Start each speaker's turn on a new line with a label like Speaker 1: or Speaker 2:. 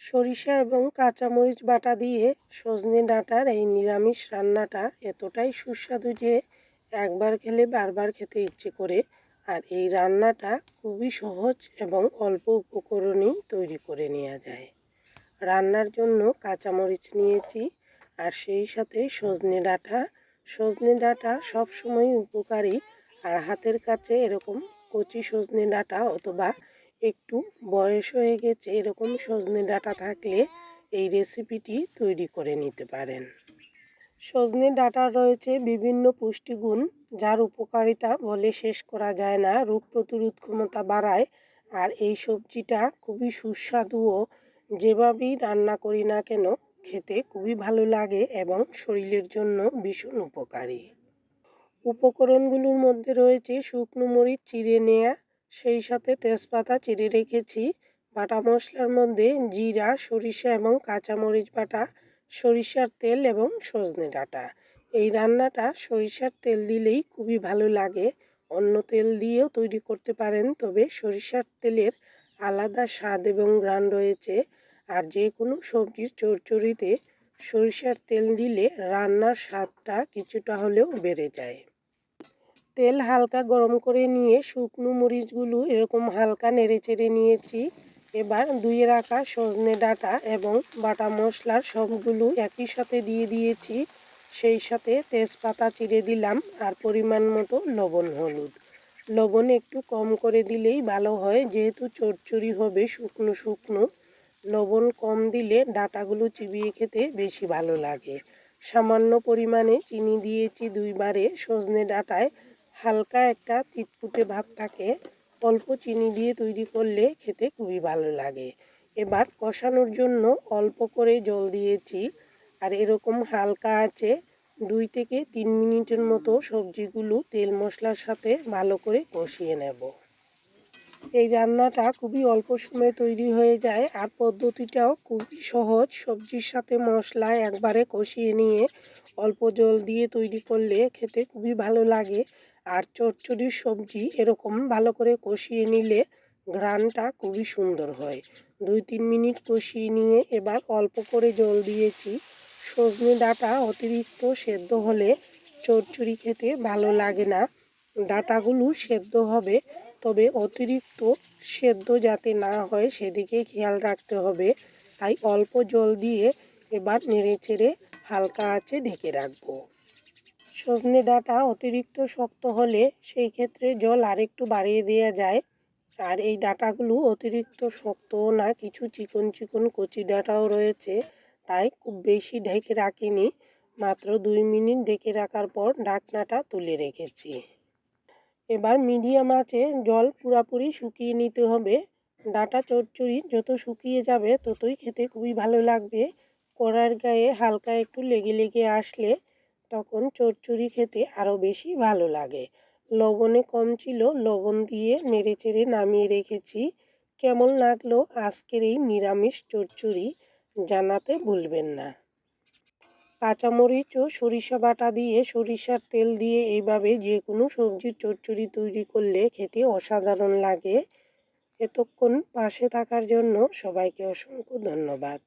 Speaker 1: সরিষা এবং কাঁচামরিচ বাটা দিয়ে সজনে ডাঁটার এই নিরামিষ রান্নাটা এতটাই সুস্বাদু যে একবার খেলে বারবার খেতে ইচ্ছে করে। আর এই রান্নাটা খুবই সহজ এবং অল্প উপকরণেই তৈরি করে নেওয়া যায়। রান্নার জন্য কাঁচামরিচ নিয়েছি আর সেই সাথে সজনে ডাঁটা। সজনে ডাঁটা সবসময় উপকারী। আর হাতের কাছে এরকম কচি সজনে ডাঁটা অথবা একটু বয়স হয়ে গেছে, এরকম সজনে ডাটা থাকলে এই রেসিপিটি তৈরি করে নিতে পারেন। সজনে ডাটা রয়েছে বিভিন্ন পুষ্টিগুণ, যার উপকারিতা বলে শেষ করা যায় না। রোগ প্রতিরোধ ক্ষমতা বাড়ায় আর এই সবজিটা খুবই সুস্বাদুও যেভাবেই রান্না করি না কেন, খেতে খুবই ভালো লাগে এবং শরীরের জন্য ভীষণ উপকারী। উপকরণগুলোর মধ্যে রয়েছে শুকনো মরিচ, চিড়ে নেয়া সেই সাথে তেজপাতা চিড়ে রেখেছি, বাটা মশলার মধ্যে জিরা, সরিষা এবং কাঁচামরিচ বাটা, সরিষার তেল এবং সজনে ডাঁটা। এই রান্নাটা সরিষার তেল দিলেই খুবই ভালো লাগে। অন্য তেল দিয়েও তৈরি করতে পারেন, তবে সরিষার তেলের আলাদা স্বাদ এবং গ্রান রয়েছে। আর যে কোনো সবজির চড়চড়িতে সরিষার তেল দিলে রান্নার স্বাদটা কিছুটা হলেও বেড়ে যায়। তেল হালকা গরম করে নিয়ে শুকনো মরিচগুলো এরকম হালকা নেড়ে চেড়ে নিয়েছি। এবার ধুয়ে রাখা সজনে ডাঁটা এবং বাটা মশলার সবগুলো একই সাথে দিয়ে দিয়েছি। সেই সাথে তেজপাতা চিড়ে দিলাম আর পরিমাণ মতো লবণ, হলুদ। লবণ একটু কম করে দিলেই ভালো হয়, যেহেতু চচ্চড়ি হবে শুকনো শুকনো। লবণ কম দিলে ডাঁটাগুলো চিবিয়ে খেতে বেশি ভালো লাগে। সামান্য পরিমাণে চিনি দিয়েছি দুইবারে সজনে ডাঁটায়। হালকা একটা চিটপুটে ভাব থাকে। অল্প চিনি দিয়ে তৈরি করলে খেতে খুবই ভালো লাগে। এবার কষানোর জন্য অল্প করে জল দিয়েছি। আর এরকম হালকা আছে, দুই থেকে তিন মিনিটের মতো সবজিগুলো তেল মশলার সাথে ভালো করে কষিয়ে নেব। এই রান্নাটা খুবই অল্প সময়ে তৈরি হয়ে যায়। আর পদ্ধতিটাও খুবই সহজ। সবজির সাথে মশলা একবারে কষিয়ে নিয়ে অল্প জল দিয়ে তৈরি করলে খেতে খুবই ভালো লাগে। আর চচ্চড়ির সবজি এরকম ভালো করে কষিয়ে নিলে ঘ্রাণটা খুবই সুন্দর হয়। দুই তিন মিনিট কষিয়ে নিয়ে এবার অল্প করে জল দিয়েছি। সজনে ডাঁটা অতিরিক্ত সেদ্ধ হলে চচ্চড়ি খেতে ভালো লাগে না। ডাটাগুলো সেদ্ধ হবে, তবে অতিরিক্ত সেদ্ধ যাতে না হয় সেদিকে খেয়াল রাখতে হবে। তাই অল্প জল দিয়ে এবার নেড়ে চেড়ে হালকা আঁচে ঢেকে রাখব। সজনে ডাঁটা অতিরিক্ত শক্ত হলে সেই ক্ষেত্রে জল আরেকটু বাড়িয়ে দেওয়া যায়। আর এই ডাঁটাগুলো অতিরিক্ত শক্তও না, কিছু চিকন চিকন কচি ডাঁটাও রয়েছে, তাই খুব বেশি ঢেকে রাখিনি। মাত্র দুই মিনিট ঢেকে রাখার পর ঢাকনাটা তুলে রেখেছি। এবার মিডিয়াম আঁচে জল পুরাপুরি শুকিয়ে নিতে হবে। ডাটা চচ্চড়ি যত শুকিয়ে যাবে, ততই খেতে খুবই ভালো লাগবে। কড়ার গায়ে হালকা একটু লেগে লেগে আসলে তখন চচ্চড়ি খেতে আরও বেশি ভালো লাগে। লবণে কম ছিল, লবণ দিয়ে নেড়ে চেড়ে নামিয়ে রেখেছি। কেমন লাগল আজকের এই নিরামিষ চচ্চড়ি জানাতে ভুলবেন না। কাঁচামরিচ ও সরিষা বাটা দিয়ে সরিষার তেল দিয়ে এইভাবে যে কোনো সবজির চচ্চড়ি তৈরি করলে খেতে অসাধারণ লাগে। এতক্ষণ পাশে থাকার জন্য সবাইকে অসংখ্য ধন্যবাদ।